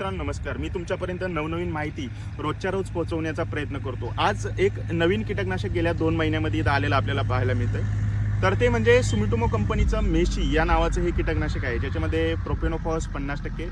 मित्रांनो नमस्कार. मी तुमच्यापर्यंत नवनवीन माहिती रोजच्या रोज पोहोचवण्याचा प्रयत्न करतो. आज एक नवीन कीटकनाशक गेल्या दोन महिन्यामध्ये इथं आलेलं आपल्याला पाहायला मिळतंय. तर ते म्हणजे सुमिटोमो कंपनीचं मेशी या नावाचं हे कीटकनाशक आहे ज्याच्यामध्ये प्रोपेनोफॉस पन्नास टक्के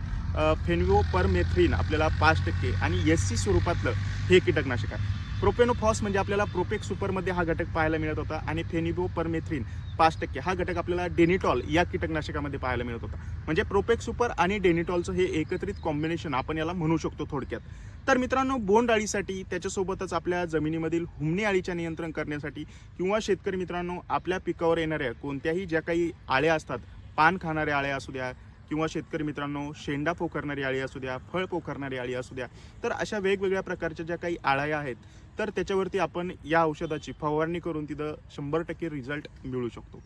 फेनविओ पर मेथ्रीन आपल्याला पाच टक्के आणि एस सी स्वरूपातलं हे कीटकनाशक आहे. प्रोपेनोफॉस म्हणजे आपल्याला प्रोपेक सुपरमध्ये हा घटक पाहायला मिळत होता आणि फेनिबो परमेथ्रिन पाच टक्के. हा घटक आपल्याला डेनिटॉल या कीटकनाशकामध्ये पाहायला मिळत होता. म्हणजे प्रोपेक सुपर आणि डेनिटॉलचं हे एकत्रित कॉम्बिनेशन आपण याला म्हणू शकतो थोडक्यात. तर मित्रांनो बोंड अळीसाठी त्याच्यासोबतच आपल्या जमिनीमधील हुमणी अळीच्या नियंत्रण करण्यासाठी किंवा शेतकरी मित्रांनो आपल्या पिकावर येणाऱ्या कोणत्याही ज्या काही आळ्या असतात पान खाणाऱ्या आळ्या असू द्या किंवा शेतकरी मित्रांनो शेंडा पोखरणारी आळी असू द्या फळ पोखरणारी आळी असू द्या तर अशा वेगवेगळ्या प्रकारच्या ज्या काही आळ्या आहेत तर त्याच्यावरती आपण या औषधाची फवारणी करून तिथं शंभर टक्के रिझल्ट मिळू शकतो.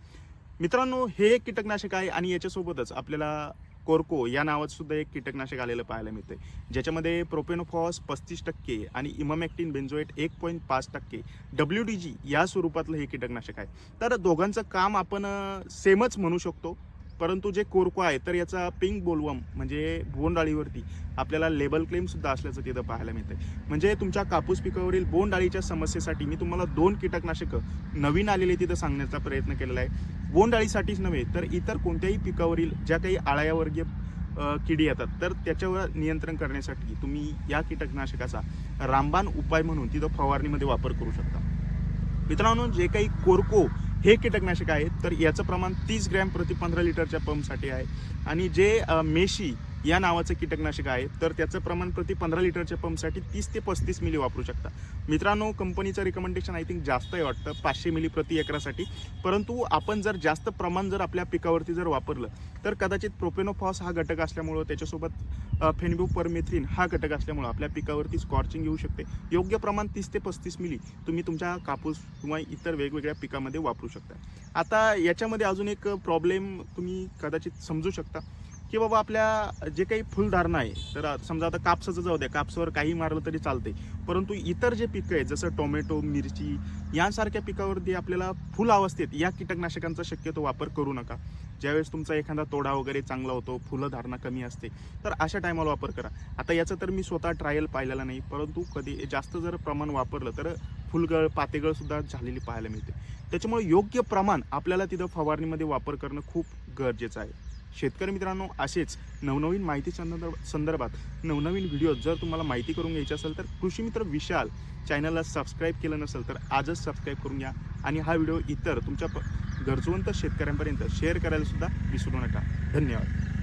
मित्रांनो हे एक कीटकनाशक आहे आणि याच्यासोबतच आपल्याला कोरको या नावात सुद्धा एक कीटकनाशक आलेलं पाहायला मिळते ज्याच्यामध्ये प्रोपेनोफॉस पस्तीस टक्के आणि इमामॅक्टिन बेन्झोएट एक पॉईंट पाच टक्के. डब्ल्यू डी जी या स्वरूपातलं हे कीटकनाशक आहे. तर दोघांचं काम आपण सेमच म्हणू शकतो. परंतु जे कोरको आहे तर याचा पिंक बोलवम म्हणजे बोंडाळीवरती आपल्याला लेबल क्लेम सुद्धा असल्याचं तिथं पाहायला मिळतंय. म्हणजे तुमच्या कापूस पिकावरील बोंडाळीच्या समस्येसाठी मी तुम्हाला दोन कीटकनाशकं नवीन आलेले तिथं सांगण्याचा प्रयत्न केलेला आहे. बोंडाळीसाठीच नव्हे तर इतर कोणत्याही पिकावरील ज्या काही आळ्यावर्गीय किडी येतात तर त्याच्यावर नियंत्रण करण्यासाठी तुम्ही या कीटकनाशकाचा रामबाण उपाय म्हणून तिथं फवारणीमध्ये वापर करू शकता. मित्रांनो जे काही कोरको हे कीटकनाशक आहे तर याचं प्रमाण तीस ग्रॅम प्रति पंधरा लिटरच्या पंपसाठी आहे. आणि जे मेशी या नावाचं कीटकनाशक आहे तर त्याचं प्रमाण प्रति पंधरा लिटरच्या पंपसाठी तीस ते पस्तीस मिली वापरू शकता. मित्रांनो कंपनीचं रिकमेंडेशन आय थिंक जास्त आहे वाटतं पाचशे मिली प्रति एकरासाठी. परंतु आपण जर जास्त प्रमाण जर आपल्या पिकावरती जर वापरलं तर कदाचित प्रोपेनोफॉस हा घटक असल्यामुळं त्याच्यासोबत फेनबू परमेथ्रिन हा घटक असल्यामुळं आपल्या पिकावरती स्कॉर्चिंग येऊ शकते. योग्य प्रमाण तीस ते पस्तीस मिली तुम्ही तुमच्या कापूस किंवा इतर वेगवेगळ्या पिकामध्ये वापरू शकता. आता याच्यामध्ये अजून एक प्रॉब्लेम तुम्ही कदाचित समजू शकता. की बाबा आपल्या जे काही फुलधारणा आहे तर समजा आता कापसाचं जाऊ द्या कापसावर काही मारलं तरी चालते परंतु इतर जे पिकं आहेत जसं टोमॅटो मिरची यांसारख्या पिकावरती आपल्याला फुल अवस्थेत या कीटकनाशकांचा शक्यतो वापर करू नका. ज्यावेळेस तुमचा एखादा तोडा वगैरे चांगला होतो फुलं धारणा कमी असते तर अशा टायमाला वापर करा. आता याचं तर मी स्वतः ट्रायल पाहिलेला नाही परंतु कधी जास्त जर प्रमाण वापरलं तर फुलगळ पातेगळ सुद्धा झालेली पाहायला मिळते. त्याच्यामुळे योग्य प्रमाण आपल्याला तिथं फवारणीमध्ये वापर करणं खूप गरजेचं आहे. शेतकरी मित्रांनो असेच नवनवीन माहिती संदर्भ संदर्भात नवनवीन व्हिडिओ जर तुम्हाला माहिती करून घ्यायची असेल तर कृषी मित्र विशाल चॅनलला सबस्क्राईब केलं नसेल तर आजच सबस्क्राईब करून घ्या. आणि हा व्हिडिओ इतर तुमच्या प- गरजवंत शेतकऱ्यांपर्यंत शेअर करायला सुद्धा विसरू नका. धन्यवाद.